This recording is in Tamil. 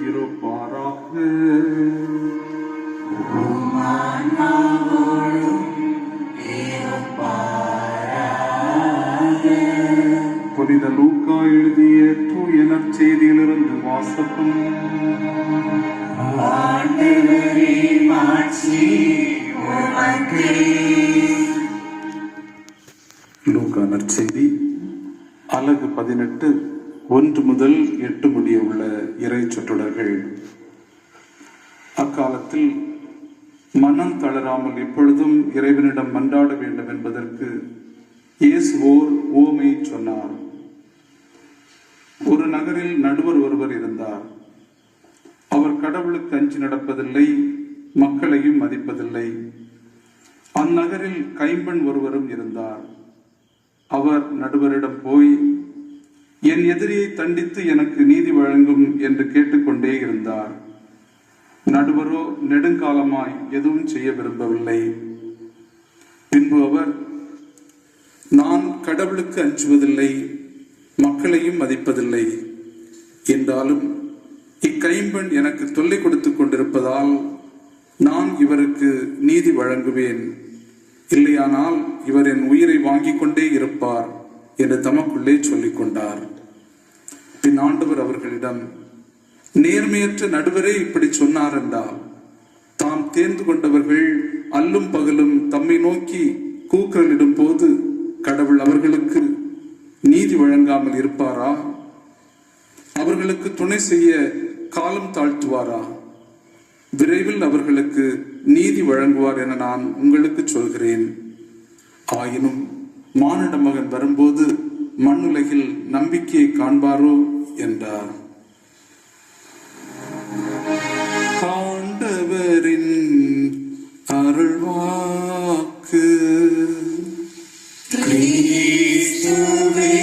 இருப்பாராக. புனித லூக்கா எழுதிய தூய நற்செய்தியிலிருந்து வாசகம். லூக்கா நற்செய்தி அலகு பதினெட்டு. ஒன்று முதல் எட்டு முடிய உள்ள இறை சொற்றொடர்கள். அக்காலத்தில் மனம் தளராமல் எப்பொழுதும் இறைவனிடம் மன்றாட வேண்டும் என்பதற்கு இயேசு ஓர் ஓமையை சொன்னார். ஒரு நகரில் நடுவர் ஒருவர் இருந்தார். அவர் கடவுளுக்கு அஞ்சி நடப்பதில்லை மக்களையும் மதிப்பதில்லை. அந்நகரில் கைம்பெண் ஒருவரும் இருந்தார். அவர் நடுவரிடம் போய் என் எதிரியை தண்டித்து எனக்கு நீதி வழங்கும் என்று கேட்டுக்கொண்டே இருந்தார். நடுவரோ நெடுங்காலமாய் எதுவும் செய்ய விரும்பவில்லை. பின்பு அவர் நான் கடவுளுக்கு அஞ்சுவதில்லை மக்களையும் மதிப்பதில்லை என்றாலும் இக்கைம்பெண் எனக்கு தொல்லை கொடுத்துக் கொண்டிருப்பதால் நான் இவருக்கு நீதி வழங்குவேன். இல்லையானால் இவர் என் உயிரை வாங்கிக் கொண்டே இருப்பார். என்று தமக்குள்ளே சொல்லிக் கொண்டார். பின் ஆண்டவர் அவர்களிடம் நேர்மையற்ற நடுவரே இப்படி சொன்னார் என்றால் தாம் தேர்ந்து கொண்டவர்கள் அல்லும் பகலும் தம்மை நோக்கி கூக்கலிடும் போது கடவுள் அவர்களுக்கு நீதி வழங்காமல் இருப்பாரா? அவர்களுக்கு துணை செய்ய காலம் தாழ்த்துவாரா? விரைவில் அவர்களுக்கு நீதி வழங்குவார் என நான் உங்களுக்கு சொல்கிறேன். ஆயினும் மானிட மகன் வரும்போது மண்ணுலகில் நம்பிக்கையை காண்பாரோ என்றார். காண்டவரின் அருள்வாக்கு. கிறிஸ்துவே